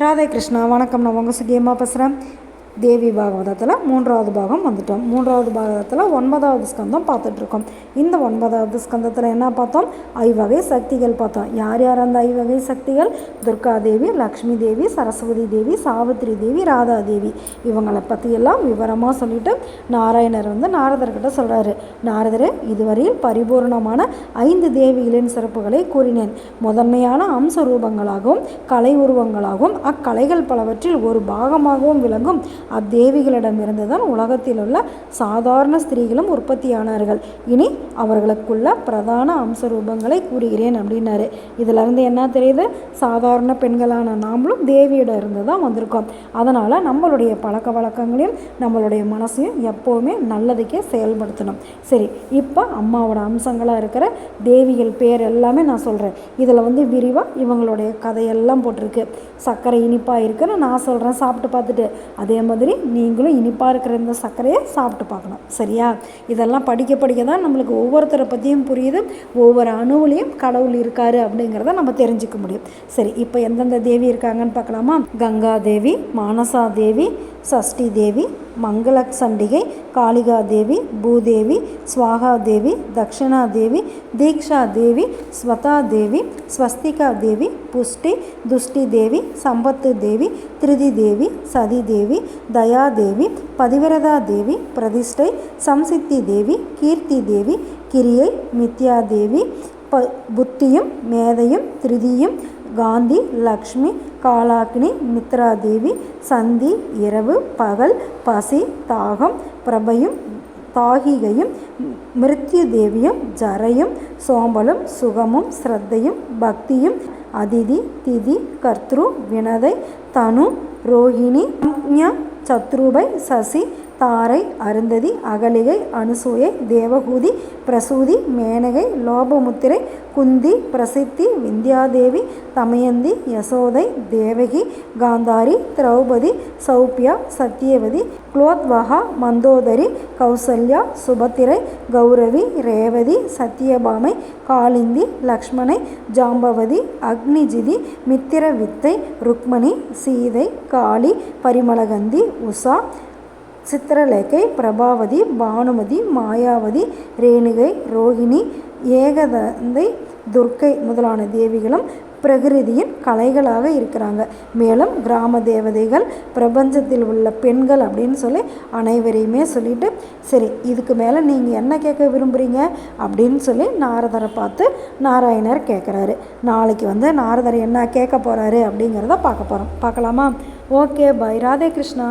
ராதே கிருஷ்ணா வணக்கம். நான் உங்கள் சுகியமாக பேசுகிறேன் தேவி பாகவதத்தில் மூன்றாவது பாகம் வந்துட்டோம். மூன்றாவது பாகத்தில் ஒன்பதாவது ஸ்கந்தம் பார்த்துட்ருக்கோம். இந்த ஒன்பதாவது ஸ்கந்தத்தில் என்ன பார்த்தோம்? ஐவகை சக்திகள் பார்த்தோம். யார் யார் அந்த ஐவகை சக்திகள்? துர்கா தேவி லக்ஷ்மி தேவி சரஸ்வதி தேவி சாவித்ரி தேவி ராதா தேவி. இவங்களை பற்றியெல்லாம் விவரமாக சொல்லிட்டு நாராயணர் வந்து நாரதர்கிட்ட சொல்கிறாரு நாரதரே இதுவரையில் பரிபூர்ணமான ஐந்து தேவிகளின் சிறப்புகளை கூறினேன். முதன்மையான அம்ச ரூபங்களாகவும் கலை உருவங்களாகவும் அக்கலைகள் பலவற்றில் ஒரு பாகமாகவும் விளங்கும் அத்தேவிகளிடமிருந்து தான் உலகத்தில் உள்ள சாதாரண ஸ்திரீகளும் உற்பத்தியானார்கள். இனி அவர்களுக்குள்ள பிரதான அம்ச ரூபங்களை கூறுகிறேன் அப்படின்னாரு. இதில் இருந்து என்ன தெரியுது? சாதாரண பெண்களான நாமளும் தேவியிடம் இருந்து தான் வந்திருக்கோம். அதனால் நம்மளுடைய பழக்க வழக்கங்களையும் நம்மளுடைய மனசையும் எப்போவுமே நல்லதுக்கே செயல்படுத்தணும். சரி இப்போ அம்மாவோட அம்சங்களாக இருக்கிற தேவிகள் பேர் எல்லாமே நான் சொல்கிறேன் இதில் வந்து விரிவாக இவங்களுடைய கதையெல்லாம் போட்டிருக்கு. சர்க்கரை இனிப்பாக இருக்குன்னு நான் சொல்கிறேன் சாப்பிட்டு பார்த்துட்டு. அதே மாதிரி நீங்களும் இனிப்பாக இருக்கிற இந்த சர்க்கரையை சாப்பிட்டு பார்க்கணும். சரியா? இதெல்லாம் படிக்க படிக்க தான் நம்மளுக்கு ஒவ்வொருத்தரை பற்றியும் புரியுது. ஒவ்வொரு அணுவிலையும் கடவுள் இருக்காரு அப்படிங்கிறத நம்ம தெரிஞ்சுக்க முடியும். சரி இப்போ எந்தெந்த தேவி இருக்காங்கன்னு பார்க்கலாமா? கங்கா தேவி மானசா தேவி சஷ்டி தேவி மங்கள சண்டிகை காளிகா தேவி பூதேவி ஸ்வாகா தேவி தக்ஷணா தேவி தீக்ஷா தேவி ஸ்வதா தேவி ஸ்வஸ்திகா தேவி புஷ்டி துஷ்டி தேவி சம்பத்து தேவி திருதி தேவி சதி தேவி தயா தேவி பதிவிரதா தேவி பிரதிஷ்டை சம்சித்தி தேவி கீர்த்தி தேவி கிரியை மித்யா தேவி ப புத்தியும் மேதையும் திருதியும் காந்தி லக்ஷ்மி காலாக்னி மித்ராதேவி சந்தி இரவு பகல் பசி தாகம் பிரபையும் தாகிகையும் மிருத்யு தேவியும் ஜரையும் சோம்பலும் சுகமும் ஸ்ரத்தையும் பக்தியும் அதிதி திதி கர்த்ரு வினதை தனு ரோஹிணி சத்ருபை சசி தாரை அருந்ததி அகலிகை அனுசூயை தேவகூதி பிரசூதி மேனகை லோபமுத்திரை குந்தி பிரசித்தி விந்தியாதேவி தமயந்தி யசோதை தேவகி காந்தாரி திரௌபதி சௌப்பியா சத்யவதி குலோத்வகா மந்தோதரி கௌசல்யா சுபத்திரை கௌரவி ரேவதி சத்யபாமை காளிந்தி லக்ஷ்மணை ஜாம்பவதி அக்னிஜிதி மித்திரவித்தை ருக்மணி சீதை காளி பரிமளகந்தி உஷா சித்திரலேகை பிரபாவதி பானுமதி மாயாவதி ரேணுகை ரோகிணி ஏகதந்தை துர்க்கை முதலான தேவிகளும் பிரகிருதியின் கலைகளாக இருக்கிறாங்க. மேலும் கிராம தேவதைகள் பிரபஞ்சத்தில் உள்ள பெண்கள் அப்படின்னு சொல்லி அனைவரையுமே சொல்லிட்டு சரி இதுக்கு மேலே நீங்கள் என்ன கேட்க விரும்புகிறீங்க அப்படின்னு சொல்லி நாரதரை பார்த்து நாராயணர் கேட்குறாரு. நாளைக்கு வந்து நாரதர் என்ன கேட்க போகிறாரு அப்படிங்கிறத பார்க்க போகிறோம் பார்க்கலாமா? Okay bye. ராதே கிருஷ்ணா.